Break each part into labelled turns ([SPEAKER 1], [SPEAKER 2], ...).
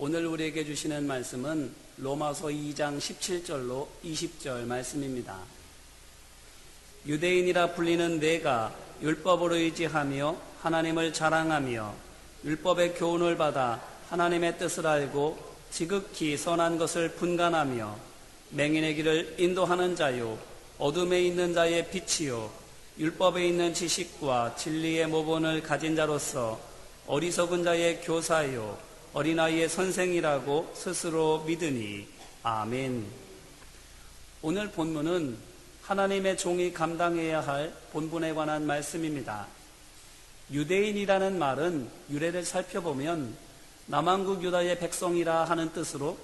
[SPEAKER 1] 오늘 우리에게 주시는 말씀은 로마서 2장 17절로 20절 말씀입니다. 유대인이라 불리는 내가 율법으로 의지하며 하나님을 자랑하며 율법의 교훈을 받아 하나님의 뜻을 알고 지극히 선한 것을 분간하며 맹인의 길을 인도하는 자요 어둠에 있는 자의 빛이요 율법에 있는 지식과 진리의 모본을 가진 자로서 어리석은 자의 교사요 어린아이의 선생이라고 스스로 믿으니 아멘. 오늘 본문은 하나님의 종이 감당해야 할 본분에 관한 말씀입니다. 유대인이라는 말은 유래를 살펴보면 남왕국 유다의 백성이라 하는 뜻으로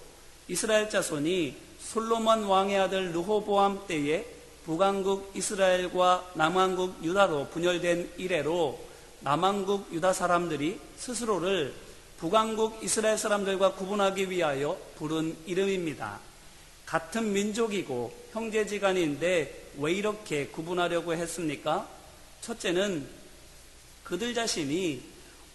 [SPEAKER 1] 이스라엘 자손이 솔로몬 왕의 아들 르호보암 때에 북왕국 이스라엘과 남왕국 유다로 분열된 이래로 남왕국 유다 사람들이 스스로를 북왕국 이스라엘 사람들과 구분하기 위하여 부른 이름입니다. 같은 민족이고 형제지간인데 왜 이렇게 구분하려고 했습니까? 첫째는 그들 자신이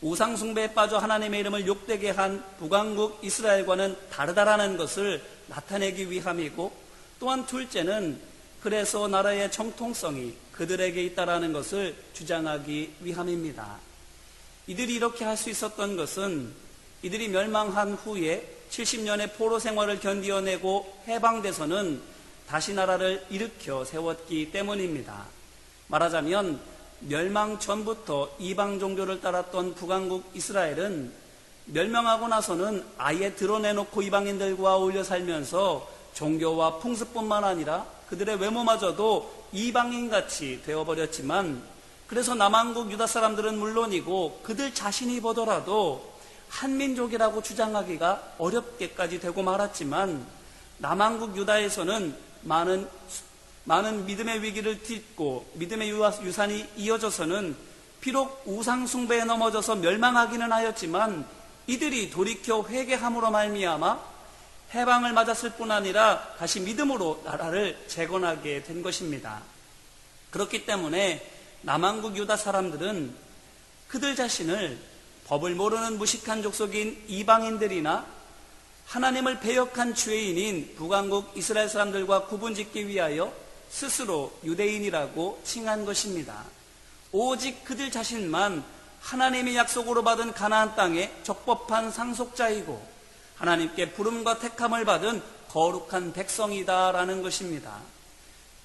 [SPEAKER 1] 우상숭배에 빠져 하나님의 이름을 욕되게 한 북왕국 이스라엘과는 다르다라는 것을 나타내기 위함이고 또한 둘째는 그래서 나라의 정통성이 그들에게 있다라는 것을 주장하기 위함입니다. 이들이 이렇게 할 수 있었던 것은 이들이 멸망한 후에 70년의 포로 생활을 견디어내고 해방돼서는 다시 나라를 일으켜 세웠기 때문입니다. 말하자면 멸망 전부터 이방 종교를 따랐던 북왕국 이스라엘은 멸망하고 나서는 아예 드러내놓고 이방인들과 어울려 살면서 종교와 풍습뿐만 아니라 그들의 외모마저도 이방인같이 되어버렸지만 그래서 남한국 유다 사람들은 물론이고 그들 자신이 보더라도 한민족이라고 주장하기가 어렵게까지 되고 말았지만 남한국 유다에서는 많은 많은 믿음의 위기를 딛고 믿음의 유산이 이어져서는 비록 우상 숭배에 넘어져서 멸망하기는 하였지만 이들이 돌이켜 회개함으로 말미암아 해방을 맞았을 뿐 아니라 다시 믿음으로 나라를 재건하게 된 것입니다. 그렇기 때문에 남한국 유다 사람들은 그들 자신을 법을 모르는 무식한 족속인 이방인들이나 하나님을 배역한 죄인인 북왕국 이스라엘 사람들과 구분짓기 위하여 스스로 유대인이라고 칭한 것입니다. 오직 그들 자신만 하나님의 약속으로 받은 가나안 땅의 적법한 상속자이고 하나님께 부름과 택함을 받은 거룩한 백성이다라는 것입니다.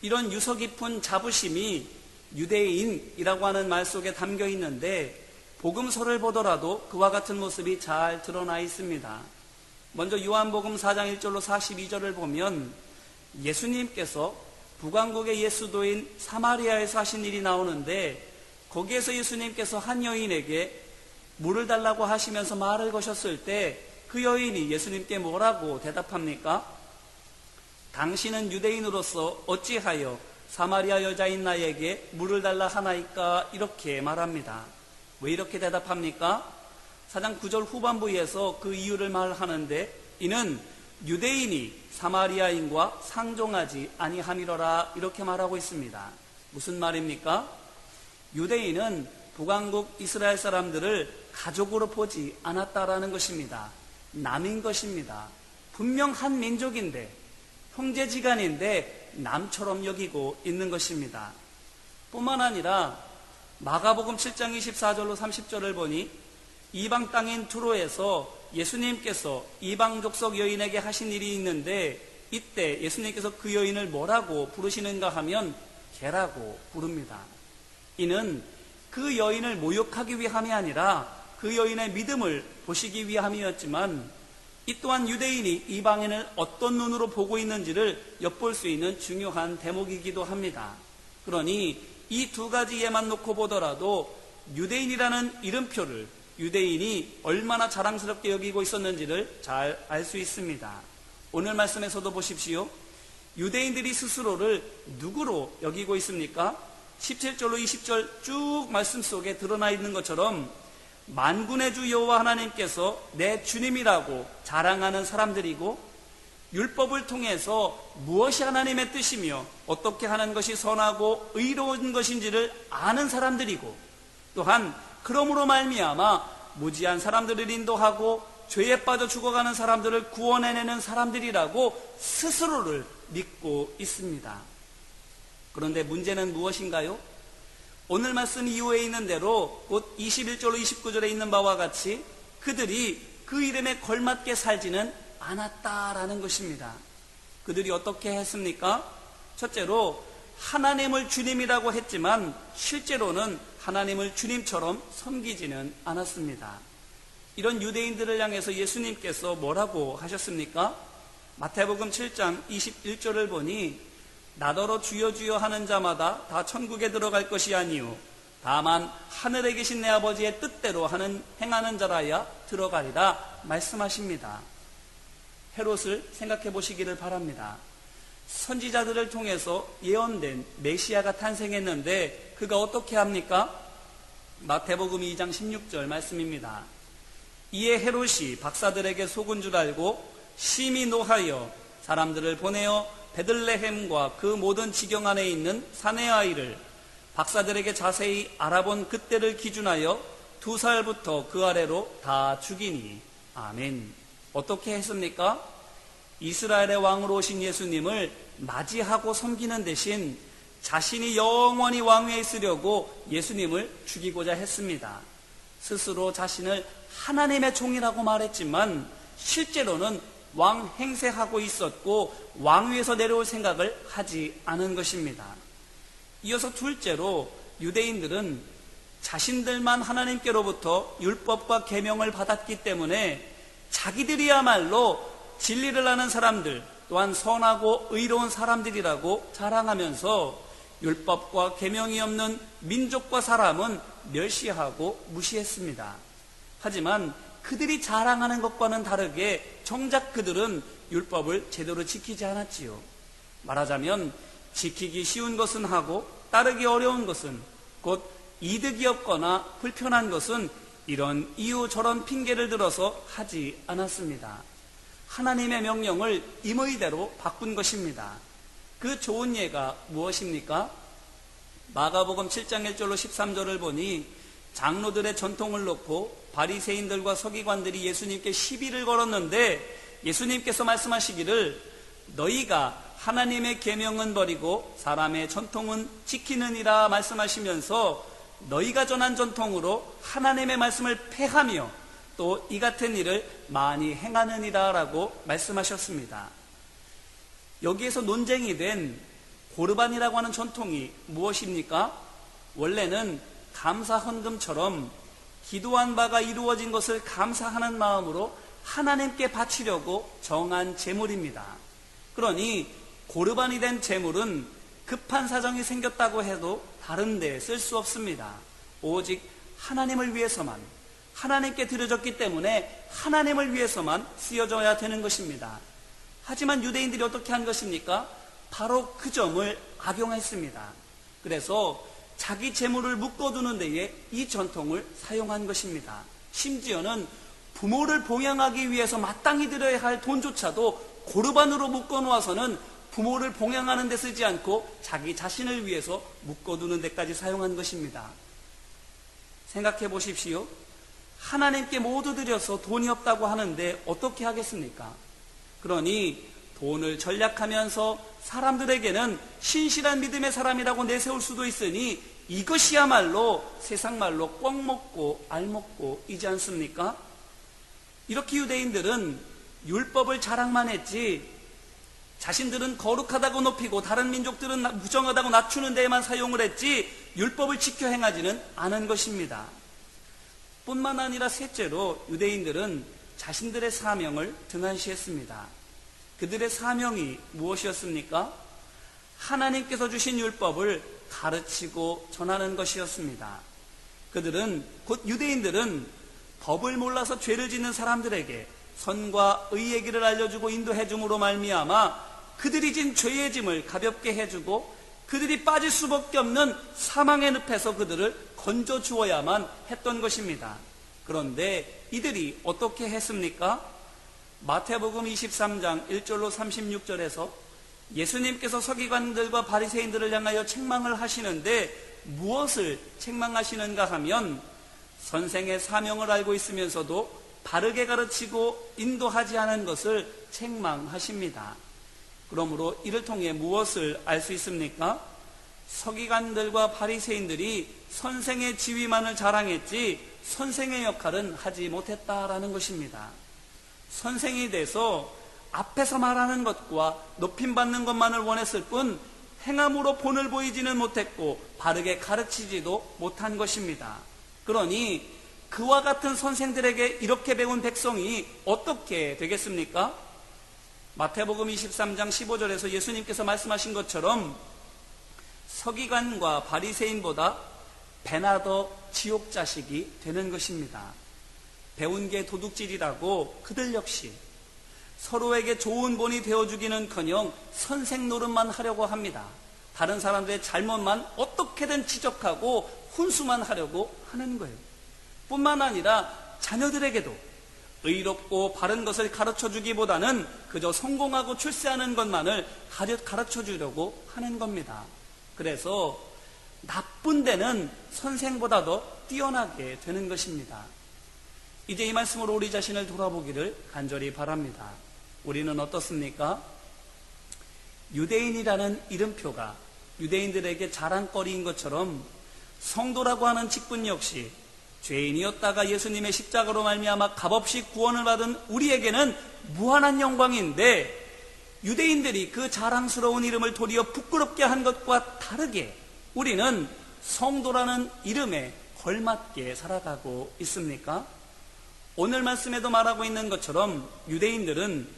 [SPEAKER 1] 이런 유서 깊은 자부심이 유대인이라고 하는 말 속에 담겨 있는데 복음서를 보더라도 그와 같은 모습이 잘 드러나 있습니다. 먼저 요한복음 4장 1절로 42절을 보면 예수님께서 북왕국의 예수도인 사마리아에서 하신 일이 나오는데 거기에서 예수님께서 한 여인에게 물을 달라고 하시면서 말을 거셨을 때 그 여인이 예수님께 뭐라고 대답합니까? 당신은 유대인으로서 어찌하여 사마리아 여자인 나에게 물을 달라 하나이까 이렇게 말합니다. 왜 이렇게 대답합니까? 사장 9절 후반부에서 그 이유를 말하는데 이는 유대인이 사마리아인과 상종하지 아니함이로라 이렇게 말하고 있습니다. 무슨 말입니까? 유대인은 북왕국 이스라엘 사람들을 가족으로 보지 않았다라는 것입니다. 남인 것입니다. 분명 한 민족인데 형제지간인데 남처럼 여기고 있는 것입니다. 뿐만 아니라 마가복음 7장 24절로 30절을 보니 이방 땅인 투로에서 예수님께서 이방 족속 여인에게 하신 일이 있는데 이때 예수님께서 그 여인을 뭐라고 부르시는가 하면 개라고 부릅니다. 이는 그 여인을 모욕하기 위함이 아니라 그 여인의 믿음을 보시기 위함이었지만 이 또한 유대인이 이방인을 어떤 눈으로 보고 있는지를 엿볼 수 있는 중요한 대목이기도 합니다. 그러니 이 두 가지 예만 놓고 보더라도 유대인이라는 이름표를 유대인이 얼마나 자랑스럽게 여기고 있었는지를 잘 알 수 있습니다. 오늘 말씀에서도 보십시오. 유대인들이 스스로를 누구로 여기고 있습니까? 17절로 20절 쭉 말씀 속에 드러나 있는 것처럼 만군의 주 여호와 하나님께서 내 주님이라고 자랑하는 사람들이고 율법을 통해서 무엇이 하나님의 뜻이며 어떻게 하는 것이 선하고 의로운 것인지를 아는 사람들이고 또한 그러므로 말미암아 무지한 사람들을 인도하고 죄에 빠져 죽어가는 사람들을 구원해내는 사람들이라고 스스로를 믿고 있습니다. 그런데 문제는 무엇인가요? 오늘 말씀 이후에 있는 대로 곧 21절로 29절에 있는 바와 같이 그들이 그 이름에 걸맞게 살지는 않았다라는 것입니다. 그들이 어떻게 했습니까? 첫째로 하나님을 주님이라고 했지만 실제로는 하나님을 주님처럼 섬기지는 않았습니다. 이런 유대인들을 향해서 예수님께서 뭐라고 하셨습니까? 마태복음 7장 21절을 보니 나더러 주여 주여 하는 자마다 다 천국에 들어갈 것이 아니요 다만 하늘에 계신 내 아버지의 뜻대로 하는 행하는 자라야 들어가리라 말씀하십니다. 헤롯을 생각해 보시기를 바랍니다. 선지자들을 통해서 예언된 메시아가 탄생했는데 그가 어떻게 합니까? 마태복음 2장 16절 말씀입니다. 이에 헤롯이 박사들에게 속은 줄 알고 심히 노하여 사람들을 보내어 베들레헴과 그 모든 지경 안에 있는 사내 아이를 박사들에게 자세히 알아본 그때를 기준하여 두 살부터 그 아래로 다 죽이니 아멘. 어떻게 했습니까? 이스라엘의 왕으로 오신 예수님을 맞이하고 섬기는 대신 자신이 영원히 왕위에 있으려고 예수님을 죽이고자 했습니다. 스스로 자신을 하나님의 종이라고 말했지만 실제로는 왕 행세하고 있었고 왕 위에서 내려올 생각을 하지 않은 것입니다. 이어서 둘째로 유대인들은 자신들만 하나님께로부터 율법과 계명을 받았기 때문에 자기들이야말로 진리를 아는 사람들 또한 선하고 의로운 사람들이라고 자랑하면서 율법과 계명이 없는 민족과 사람은 멸시하고 무시했습니다. 하지만 그들이 자랑하는 것과는 다르게 정작 그들은 율법을 제대로 지키지 않았지요. 말하자면 지키기 쉬운 것은 하고 따르기 어려운 것은 곧 이득이 없거나 불편한 것은 이런 이유 저런 핑계를 들어서 하지 않았습니다. 하나님의 명령을 임의대로 바꾼 것입니다. 그 좋은 예가 무엇입니까? 마가복음 7장 1절로 13절을 보니 장로들의 전통을 놓고 바리새인들과 서기관들이 예수님께 시비를 걸었는데 예수님께서 말씀하시기를 너희가 하나님의 계명은 버리고 사람의 전통은 지키느니라 말씀하시면서 너희가 전한 전통으로 하나님의 말씀을 패하며 또 이 같은 일을 많이 행하느니라라고 말씀하셨습니다. 여기에서 논쟁이 된 고르반이라고 하는 전통이 무엇입니까? 원래는 감사 헌금처럼 기도한 바가 이루어진 것을 감사하는 마음으로 하나님께 바치려고 정한 제물입니다. 그러니 고르반이 된 제물은 급한 사정이 생겼다고 해도 다른 데 쓸 수 없습니다. 오직 하나님을 위해서만 하나님께 드려졌기 때문에 하나님을 위해서만 쓰여져야 되는 것입니다. 하지만 유대인들이 어떻게 한 것입니까? 바로 그 점을 악용했습니다. 그래서 자기 재물을 묶어두는 데에 이 전통을 사용한 것입니다. 심지어는 부모를 봉양하기 위해서 마땅히 드려야 할 돈조차도 고르반으로 묶어놓아서는 부모를 봉양하는 데 쓰지 않고 자기 자신을 위해서 묶어두는 데까지 사용한 것입니다. 생각해 보십시오. 하나님께 모두 드려서 돈이 없다고 하는데 어떻게 하겠습니까? 그러니 돈을 전략하면서 사람들에게는 신실한 믿음의 사람이라고 내세울 수도 있으니 이것이야말로 세상 말로 꽉 먹고 알 먹고 이지 않습니까? 이렇게 유대인들은 율법을 자랑만 했지 자신들은 거룩하다고 높이고 다른 민족들은 무정하다고 낮추는 데에만 사용을 했지 율법을 지켜 행하지는 않은 것입니다. 뿐만 아니라 셋째로 유대인들은 자신들의 사명을 등한시했습니다. 그들의 사명이 무엇이었습니까? 하나님께서 주신 율법을 가르치고 전하는 것이었습니다. 그들은 곧 유대인들은 법을 몰라서 죄를 짓는 사람들에게 선과 의의 길을 알려주고 인도해 줌으로 말미암아 그들이 진 죄의 짐을 가볍게 해주고 그들이 빠질 수밖에 없는 사망의 늪에서 그들을 건져 주어야만 했던 것입니다. 그런데 이들이 어떻게 했습니까? 마태복음 23장 1절로 36절에서 예수님께서 서기관들과 바리새인들을 향하여 책망을 하시는데 무엇을 책망하시는가 하면 선생의 사명을 알고 있으면서도 바르게 가르치고 인도하지 않은 것을 책망하십니다. 그러므로 이를 통해 무엇을 알 수 있습니까? 서기관들과 바리새인들이 선생의 지위만을 자랑했지 선생의 역할은 하지 못했다라는 것입니다. 선생이 돼서 앞에서 말하는 것과 높임받는 것만을 원했을 뿐 행함으로 본을 보이지는 못했고 바르게 가르치지도 못한 것입니다. 그러니 그와 같은 선생들에게 이렇게 배운 백성이 어떻게 되겠습니까? 마태복음 23장 15절에서 예수님께서 말씀하신 것처럼 서기관과 바리새인보다 배나 더 지옥 자식이 되는 것입니다. 배운 게 도둑질이라고 그들 역시 서로에게 좋은 본이 되어주기는 커녕 선생 노릇만 하려고 합니다. 다른 사람들의 잘못만 어떻게든 지적하고 훈수만 하려고 하는 거예요. 뿐만 아니라 자녀들에게도 의롭고 바른 것을 가르쳐 주기보다는 그저 성공하고 출세하는 것만을 가르쳐 주려고 하는 겁니다. 그래서 나쁜 데는 선생보다 더 뛰어나게 되는 것입니다. 이제 이 말씀으로 우리 자신을 돌아보기를 간절히 바랍니다. 우리는 어떻습니까? 유대인이라는 이름표가 유대인들에게 자랑거리인 것처럼 성도라고 하는 직분 역시 죄인이었다가 예수님의 십자가로 말미암아 값없이 구원을 받은 우리에게는 무한한 영광인데 유대인들이 그 자랑스러운 이름을 도리어 부끄럽게 한 것과 다르게 우리는 성도라는 이름에 걸맞게 살아가고 있습니까? 오늘 말씀에도 말하고 있는 것처럼 유대인들은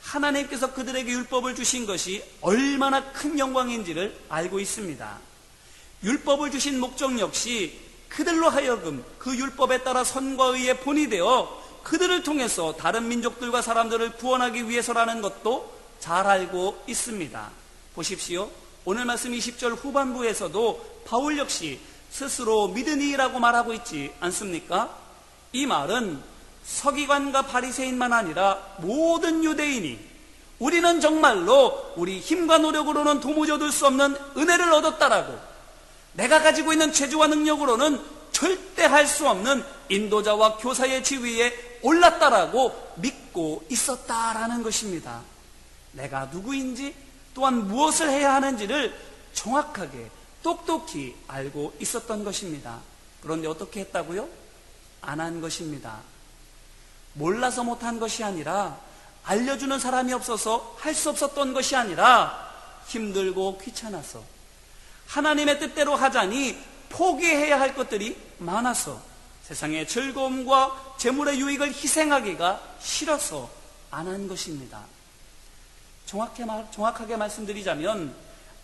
[SPEAKER 1] 하나님께서 그들에게 율법을 주신 것이 얼마나 큰 영광인지를 알고 있습니다. 율법을 주신 목적 역시 그들로 하여금 그 율법에 따라 선과 의의 본이 되어 그들을 통해서 다른 민족들과 사람들을 구원하기 위해서라는 것도 잘 알고 있습니다. 보십시오. 오늘 말씀 20절 후반부에서도 바울 역시 스스로 믿으니라고 말하고 있지 않습니까? 이 말은 서기관과 바리새인만 아니라 모든 유대인이 우리는 정말로 우리 힘과 노력으로는 도무지 얻을 수 없는 은혜를 얻었다라고 내가 가지고 있는 재주와 능력으로는 절대 할 수 없는 인도자와 교사의 지위에 올랐다라고 믿고 있었다라는 것입니다. 내가 누구인지 또한 무엇을 해야 하는지를 정확하게 똑똑히 알고 있었던 것입니다. 그런데 어떻게 했다고요? 안 한 것입니다. 몰라서 못한 것이 아니라 알려주는 사람이 없어서 할 수 없었던 것이 아니라 힘들고 귀찮아서 하나님의 뜻대로 하자니 포기해야 할 것들이 많아서 세상의 즐거움과 재물의 유익을 희생하기가 싫어서 안 한 것입니다. 정확하게, 말, 정확하게 말씀드리자면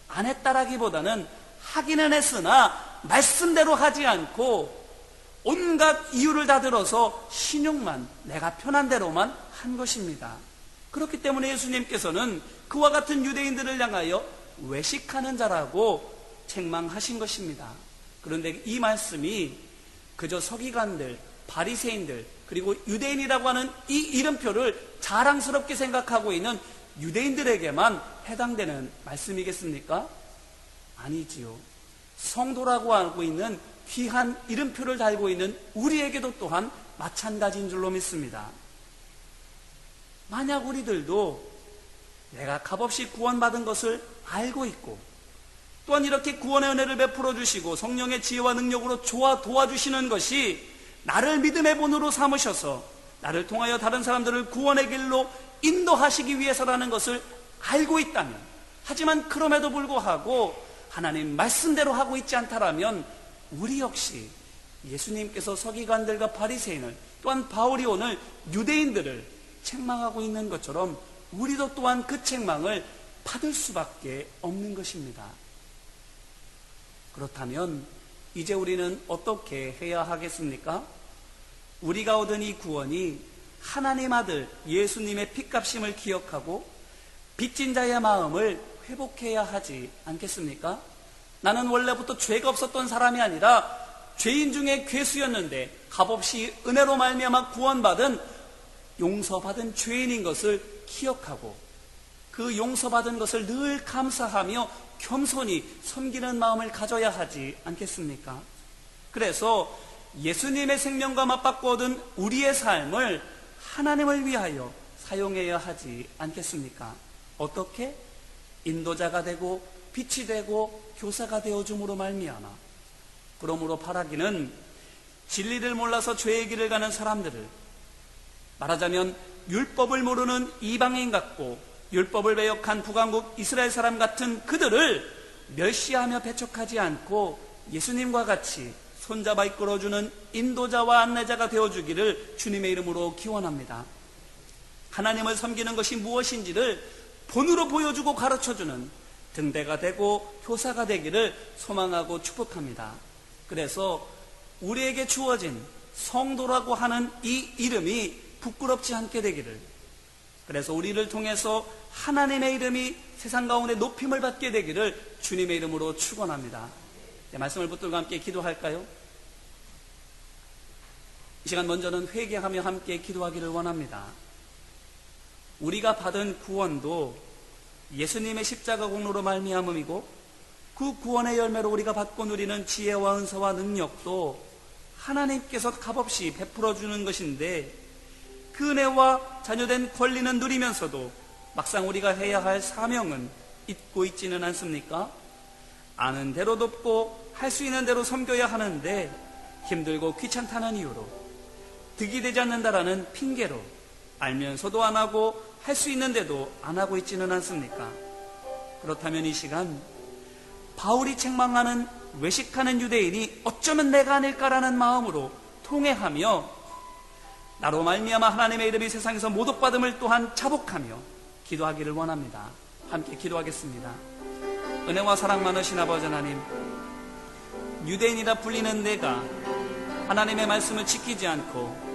[SPEAKER 1] 안 했다라기보다는 하기는 했으나 말씀대로 하지 않고 온갖 이유를 다 들어서 신용만 내가 편한 대로만 한 것입니다. 그렇기 때문에 예수님께서는 그와 같은 유대인들을 향하여 외식하는 자라고 책망하신 것입니다. 그런데 이 말씀이 그저 서기관들, 바리새인들, 그리고 유대인이라고 하는 이 이름표를 자랑스럽게 생각하고 있는 유대인들에게만 해당되는 말씀이겠습니까? 아니지요. 성도라고 알고 있는 귀한 이름표를 달고 있는 우리에게도 또한 마찬가지인 줄로 믿습니다. 만약 우리들도 내가 값없이 구원받은 것을 알고 있고 또한 이렇게 구원의 은혜를 베풀어 주시고 성령의 지혜와 능력으로 조화 도와주시는 것이 나를 믿음의 본으로 삼으셔서 나를 통하여 다른 사람들을 구원의 길로 인도하시기 위해서라는 것을 알고 있다면 하지만 그럼에도 불구하고 하나님 말씀대로 하고 있지 않다라면 우리 역시 예수님께서 서기관들과 바리새인을 또한 바울이 오늘 유대인들을 책망하고 있는 것처럼 우리도 또한 그 책망을 받을 수밖에 없는 것입니다. 그렇다면 이제 우리는 어떻게 해야 하겠습니까? 우리가 얻은 이 구원이 하나님 아들 예수님의 피값임을 기억하고 빚진 자의 마음을 회복해야 하지 않겠습니까? 나는 원래부터 죄가 없었던 사람이 아니라 죄인 중에 괴수였는데 값없이 은혜로 말미암아 구원받은 용서받은 죄인인 것을 기억하고 그 용서받은 것을 늘 감사하며 겸손히 섬기는 마음을 가져야 하지 않겠습니까? 그래서 예수님의 생명과 맞바꿔 얻은 우리의 삶을 하나님을 위하여 사용해야 하지 않겠습니까? 어떻게? 인도자가 되고 빛이 되고 교사가 되어줌으로 말미암아 그러므로 바라기는 진리를 몰라서 죄의 길을 가는 사람들을 말하자면 율법을 모르는 이방인 같고 율법을 배역한 북왕국 이스라엘 사람 같은 그들을 멸시하며 배척하지 않고 예수님과 같이 손잡아 이끌어주는 인도자와 안내자가 되어주기를 주님의 이름으로 기원합니다. 하나님을 섬기는 것이 무엇인지를 본으로 보여주고 가르쳐주는 등대가 되고 교사가 되기를 소망하고 축복합니다. 그래서 우리에게 주어진 성도라고 하는 이 이름이 부끄럽지 않게 되기를 그래서 우리를 통해서 하나님의 이름이 세상 가운데 높임을 받게 되기를 주님의 이름으로 축원합니다. 네, 말씀을 붙들고 함께 기도할까요? 이 시간 먼저는 회개하며 함께 기도하기를 원합니다. 우리가 받은 구원도 예수님의 십자가 공로로 말미암음이고 그 구원의 열매로 우리가 받고 누리는 지혜와 은사와 능력도 하나님께서 값없이 베풀어 주는 것인데 그 은혜와 자녀된 권리는 누리면서도 막상 우리가 해야 할 사명은 잊고 있지는 않습니까? 아는 대로 돕고 할 수 있는 대로 섬겨야 하는데 힘들고 귀찮다는 이유로 득이 되지 않는다라는 핑계로 알면서도 안 하고 할 수 있는데도 안 하고 있지는 않습니까? 그렇다면 이 시간 바울이 책망하는 외식하는 유대인이 어쩌면 내가 아닐까라는 마음으로 통회하며 나로 말미암아 하나님의 이름이 세상에서 모독받음을 또한 자복하며 기도하기를 원합니다. 함께 기도하겠습니다. 은혜와 사랑 많으신 아버지 하나님, 유대인이라 불리는 내가 하나님의 말씀을 지키지 않고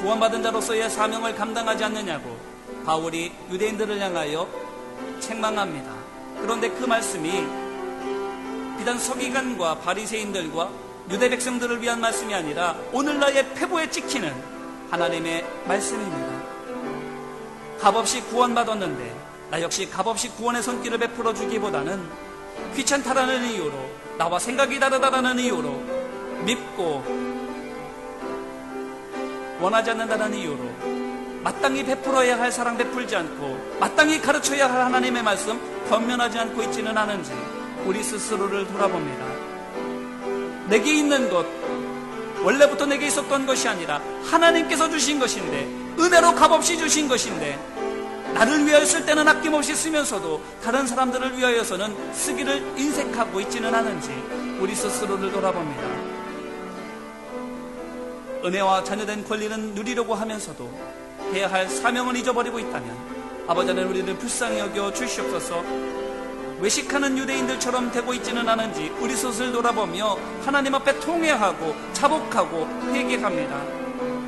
[SPEAKER 1] 구원받은 자로서의 사명을 감당하지 않느냐고 바울이 유대인들을 향하여 책망합니다. 그런데 그 말씀이 비단 서기관과 바리새인들과 유대 백성들을 위한 말씀이 아니라 오늘날의 패보에 찍히는 하나님의 말씀입니다. 값없이 구원받았는데 나 역시 값없이 구원의 손길을 베풀어 주기보다는 귀찮다라는 이유로 나와 생각이 다르다라는 이유로 밉고 원하지 않는다는 이유로 마땅히 베풀어야 할 사랑 베풀지 않고 마땅히 가르쳐야 할 하나님의 말씀 변면하지 않고 있지는 않은지 우리 스스로를 돌아봅니다. 내게 있는 것 원래부터 내게 있었던 것이 아니라 하나님께서 주신 것인데 은혜로 값없이 주신 것인데 나를 위하여 쓸 때는 아낌없이 쓰면서도 다른 사람들을 위하여서는 쓰기를 인색하고 있지는 않은지 우리 스스로를 돌아봅니다. 은혜와 자녀된 권리는 누리려고 하면서도 해야 할 사명을 잊어버리고 있다면 아버지 하나님 우리를 불쌍히 여겨 주시옵소서 외식하는 유대인들처럼 되고 있지는 않은지 우리 스스로 돌아보며 하나님 앞에 통회하고 자복하고 회개합니다.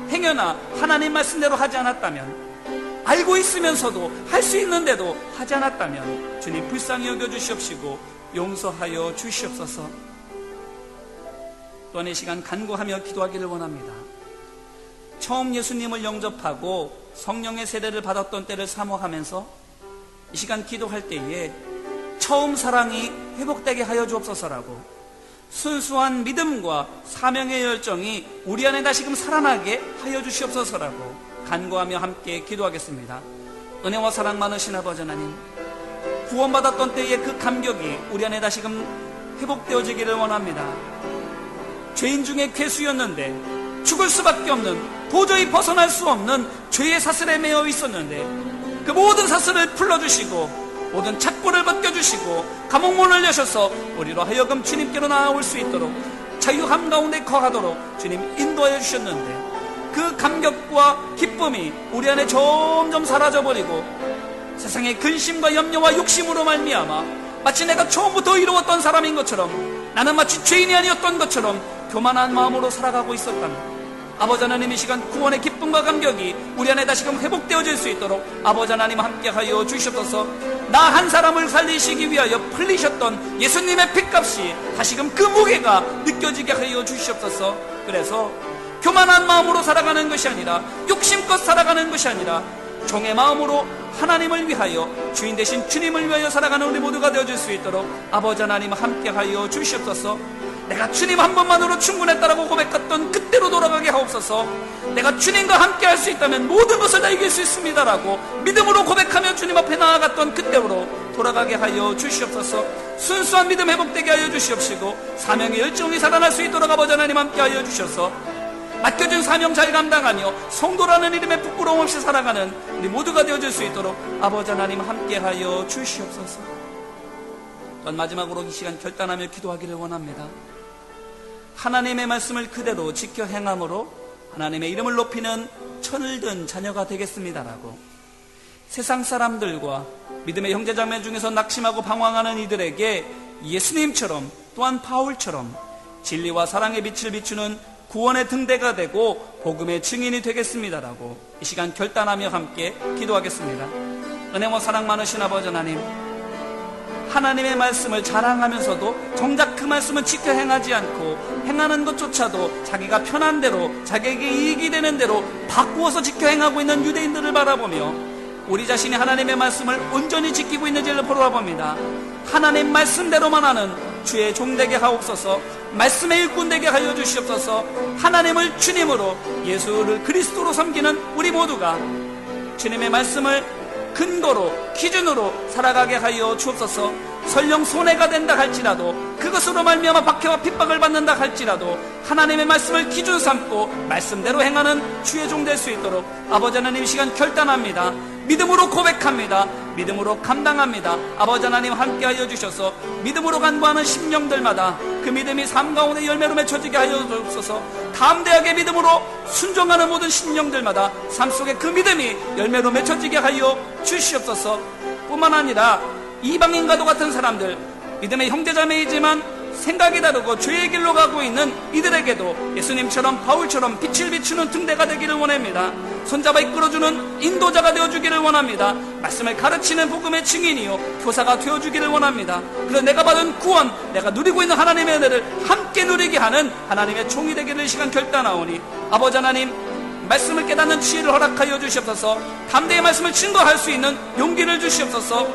[SPEAKER 1] 행여나 하나님 말씀대로 하지 않았다면 알고 있으면서도 할 수 있는데도 하지 않았다면 주님 불쌍히 여겨 주시옵시고 용서하여 주시옵소서. 또한 이 시간 간구하며 기도하기를 원합니다. 처음 예수님을 영접하고 성령의 세례를 받았던 때를 사모하면서 이 시간 기도할 때에 처음 사랑이 회복되게 하여 주옵소서라고 순수한 믿음과 사명의 열정이 우리 안에 다시금 살아나게 하여 주시옵소서라고 간구하며 함께 기도하겠습니다. 은혜와 사랑 많으신 아버지 하나님 구원받았던 때의 그 감격이 우리 안에 다시금 회복되어지기를 원합니다. 죄인 중에 괴수였는데 죽을 수밖에 없는 도저히 벗어날 수 없는 죄의 사슬에 매여 있었는데 그 모든 사슬을 풀어주시고 모든 착고를 벗겨주시고 감옥문을 여셔서 우리로 하여금 주님께로 나아올 수 있도록 자유함 가운데 거하도록 주님 인도하여 주셨는데 그 감격과 기쁨이 우리 안에 점점 사라져버리고 세상의 근심과 염려와 욕심으로 말미암아 마치 내가 처음부터 이루었던 사람인 것처럼 나는 마치 죄인이 아니었던 것처럼 교만한 마음으로 살아가고 있었다면 아버지 하나님 이 시간 구원의 기쁨과 감격이 우리 안에 다시금 회복되어질 수 있도록 아버지 하나님 함께하여 주시옵소서. 나 한 사람을 살리시기 위하여 풀리셨던 예수님의 핏값이 다시금 그 무게가 느껴지게 하여 주시옵소서. 그래서 교만한 마음으로 살아가는 것이 아니라 욕심껏 살아가는 것이 아니라 종의 마음으로 하나님을 위하여 주인 대신 주님을 위하여 살아가는 우리 모두가 되어줄 수 있도록 아버지 하나님 함께하여 주시옵소서 내가 주님 한 번만으로 충분했다라고 고백했던 그때로 돌아가게 하옵소서. 내가 주님과 함께 할 수 있다면 모든 것을 다 이길 수 있습니다라고 믿음으로 고백하며 주님 앞에 나아갔던 그때로 돌아가게 하여 주시옵소서. 순수한 믿음 회복되게 하여 주시옵시고 사명의 열정이 살아날 수 있도록 아버지 하나님 함께 하여 주셔서 맡겨진 사명 잘 감당하며 성도라는 이름의 부끄러움 없이 살아가는 우리 모두가 되어줄 수 있도록 아버지 하나님 함께하여 주시옵소서. 또한 마지막으로 이 시간 결단하며 기도하기를 원합니다. 하나님의 말씀을 그대로 지켜 행함으로 하나님의 이름을 높이는 천을 든 자녀가 되겠습니다라고 세상 사람들과 믿음의 형제자매 중에서 낙심하고 방황하는 이들에게 예수님처럼 또한 바울처럼 진리와 사랑의 빛을 비추는 구원의 등대가 되고 복음의 증인이 되겠습니다라고 이 시간 결단하며 함께 기도하겠습니다. 은혜와 사랑 많으신 아버지 하나님 하나님의 말씀을 자랑하면서도 정작 그 말씀은 지켜 행하지 않고 행하는 것조차도 자기가 편한 대로 자기에게 이익이 되는 대로 바꾸어서 지켜 행하고 있는 유대인들을 바라보며 우리 자신이 하나님의 말씀을 온전히 지키고 있는지를 보러 봅니다. 하나님 말씀대로만 하는 주의 종되게 하옵소서 말씀의 일꾼 되게 하여 주시옵소서 하나님을 주님으로 예수를 그리스도로 섬기는 우리 모두가 주님의 말씀을 근거로 기준으로 살아가게 하여 주옵소서. 설령 손해가 된다 할지라도 그것으로 말미암아 박해와 핍박을 받는다 할지라도 하나님의 말씀을 기준 삼고 말씀대로 행하는 주의 종 될 수 있도록 아버지 하나님 이 시간 결단합니다. 믿음으로 고백합니다. 믿음으로 감당합니다. 아버지 하나님 함께하여 주셔서 믿음으로 간구하는 심령들마다 그 믿음이 삶 가운데 열매로 맺혀지게 하여 주옵소서. 담대하게 믿음으로 순종하는 모든 심령들마다 삶 속에 그 믿음이 열매로 맺혀지게 하여 주시옵소서. 뿐만 아니라 이방인과도 같은 사람들 믿음의 형제자매이지만 생각이 다르고 죄의 길로 가고 있는 이들에게도 예수님처럼 바울처럼 빛을 비추는 등대가 되기를 원합니다. 손잡아 이끌어주는 인도자가 되어주기를 원합니다. 말씀을 가르치는 복음의 증인이요 교사가 되어주기를 원합니다. 그래서 내가 받은 구원, 내가 누리고 있는 하나님의 은혜를 함께 누리게 하는 하나님의 종이 되기를 이 시간 결단하오니 아버지 하나님 말씀을 깨닫는 지혜를 허락하여 주시옵소서 담대의 말씀을 증거할 수 있는 용기를 주시옵소서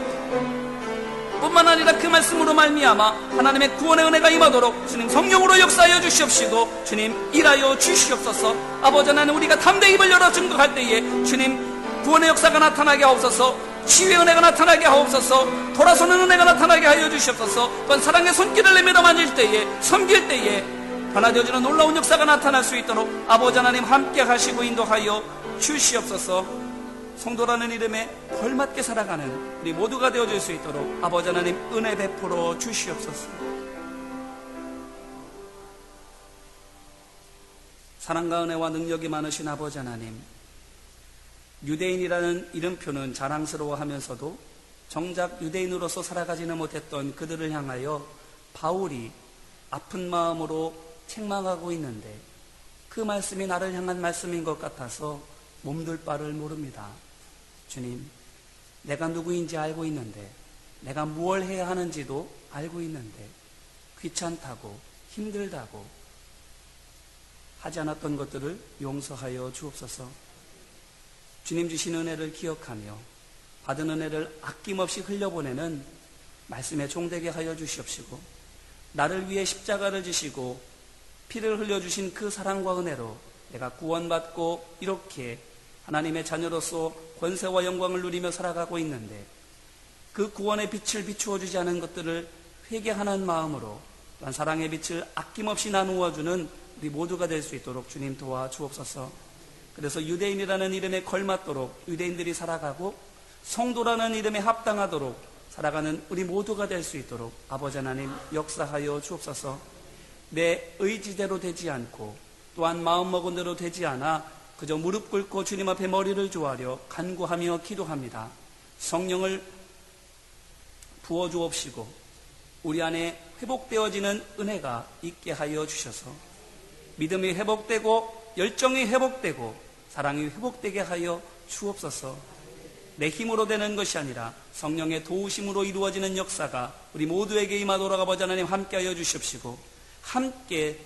[SPEAKER 1] 뿐만 아니라 그 말씀으로 말미암아 하나님의 구원의 은혜가 임하도록 주님 성령으로 역사하여 주시옵시고 주님 일하여 주시옵소서. 아버지 하나님 우리가 담대히 입을 열어 증거할 때에 주님 구원의 역사가 나타나게 하옵소서. 치유의 은혜가 나타나게 하옵소서. 돌아서는 은혜가 나타나게 하여 주시옵소서. 또한 사랑의 손길을 내밀어 만질 때에 섬길 때에 변화되어지는 놀라운 역사가 나타날 수 있도록 아버지 하나님 함께 하시고 인도하여 주시옵소서 성도라는 이름에 걸맞게 살아가는 우리 모두가 되어질 수 있도록 아버지 하나님 은혜 베풀어 주시옵소서. 사랑과 은혜와 능력이 많으신 아버지 하나님, 유대인이라는 이름표는 자랑스러워하면서도 정작 유대인으로서 살아가지는 못했던 그들을 향하여 바울이 아픈 마음으로 책망하고 있는데 그 말씀이 나를 향한 말씀인 것 같아서 몸둘 바를 모릅니다. 주님, 내가 누구인지 알고 있는데, 내가 무엇 해야 하는지도 알고 있는데, 귀찮다고, 힘들다고, 하지 않았던 것들을 용서하여 주옵소서. 주님 주신 은혜를 기억하며, 받은 은혜를 아낌없이 흘려보내는 말씀에 종되게 하여 주시옵시고, 나를 위해 십자가를 지시고, 피를 흘려주신 그 사랑과 은혜로 내가 구원받고 이렇게 하나님의 자녀로서 권세와 영광을 누리며 살아가고 있는데 그 구원의 빛을 비추어 주지 않은 것들을 회개하는 마음으로 또한 사랑의 빛을 아낌없이 나누어 주는 우리 모두가 될 수 있도록 주님 도와 주옵소서. 그래서 유대인이라는 이름에 걸맞도록 유대인들이 살아가고 성도라는 이름에 합당하도록 살아가는 우리 모두가 될 수 있도록 아버지 하나님 역사하여 주옵소서. 내 의지대로 되지 않고 또한 마음먹은 대로 되지 않아 그저 무릎 꿇고 주님 앞에 머리를 조아려 간구하며 기도합니다. 성령을 부어 주옵시고 우리 안에 회복되어지는 은혜가 있게 하여 주셔서 믿음이 회복되고 열정이 회복되고 사랑이 회복되게 하여 주옵소서. 내 힘으로 되는 것이 아니라 성령의 도우심으로 이루어지는 역사가 우리 모두에게 임하도록 아버지 하나님 함께하여 주십시고 함께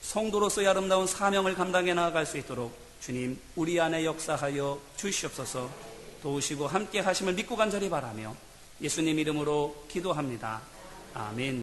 [SPEAKER 1] 성도로서의 아름다운 사명을 감당해 나아갈 수 있도록 주님 우리 안에 역사하여 주시옵소서 도우시고 함께 하심을 믿고 간절히 바라며 예수님 이름으로 기도합니다. 아멘.